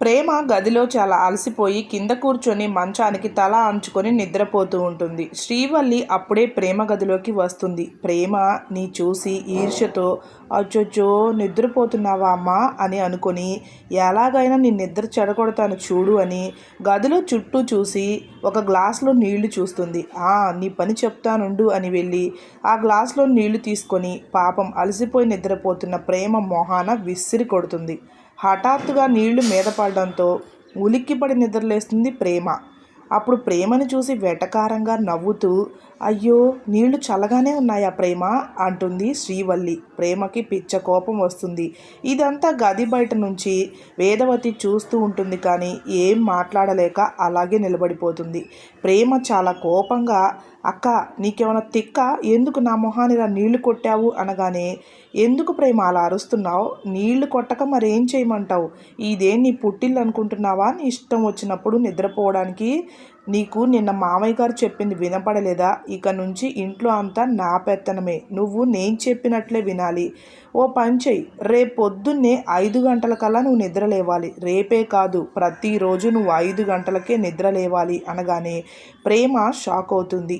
ప్రేమ గదిలో చాలా అలసిపోయి కింద కూర్చొని మంచానికి తల అంచుకొని నిద్రపోతూ ఉంటుంది. శ్రీవల్లి అప్పుడే ప్రేమ గదిలోకి వస్తుంది. ప్రేమ నీ చూసి ఈర్ష్యతో అచ్చొచ్చో నిద్రపోతున్నావా అమ్మా అని అనుకొని ఎలాగైనా నీ నిద్ర చెడగొడతాను చూడు అని గదిలో చుట్టూ చూసి ఒక గ్లాస్లో నీళ్ళు చూస్తుంది. ఆ నీ పని చెప్తానుండు అని వెళ్ళి ఆ గ్లాసులో నీళ్ళు తీసుకొని పాపం అలసిపోయి నిద్రపోతున్న ప్రేమ మొహాన విసిరి కొడుతుంది. హఠాత్తుగా నీళ్ళు మీద పడడంతో ఉలిక్కిపడి నిద్రలేస్తుంది ప్రేమ. అప్పుడు ప్రేమను చూసి వెటకారంగా నవ్వుతూ అయ్యో నీళ్ళు చల్లగానే ఉన్నాయా ప్రేమ అంటుంది శ్రీవల్లి. ప్రేమకి పిచ్చ కోపం వస్తుంది. ఇదంతా గది బయట నుంచి వేదవతి చూస్తూ ఉంటుంది కానీ ఏం మాట్లాడలేక అలాగే నిలబడిపోతుంది. ప్రేమ చాలా కోపంగా అక్క నీకేమైనా తిక్క? ఎందుకు నా మొహాన్ని ఇలా నీళ్ళు కొట్టావు అనగానే ఎందుకు ప్రేమ అలా అరుస్తున్నావు? నీళ్ళు కొట్టక మరేం చేయమంటావు? ఇదే నీ పుట్టిల్లు అనుకుంటున్నావా? నీ ఇష్టం వచ్చినప్పుడు నిద్రపోవడానికి నీకు నిన్న మామయ్య గారు చెప్పింది వినపడలేదా? ఇక నుంచి ఇంట్లో అంతా నా పెత్తనమే. నువ్వు నేను చెప్పినట్లే వినాలి. ఓ పని చెయ్యి. రేపు పొద్దున్నే ఐదు గంటలకల్లా నువ్వు నిద్ర లేవాలి. రేపే కాదు ప్రతిరోజు నువ్వు ఐదు గంటలకే నిద్ర లేవాలి. అనగానే ప్రేమ షాక్ అవుతుంది.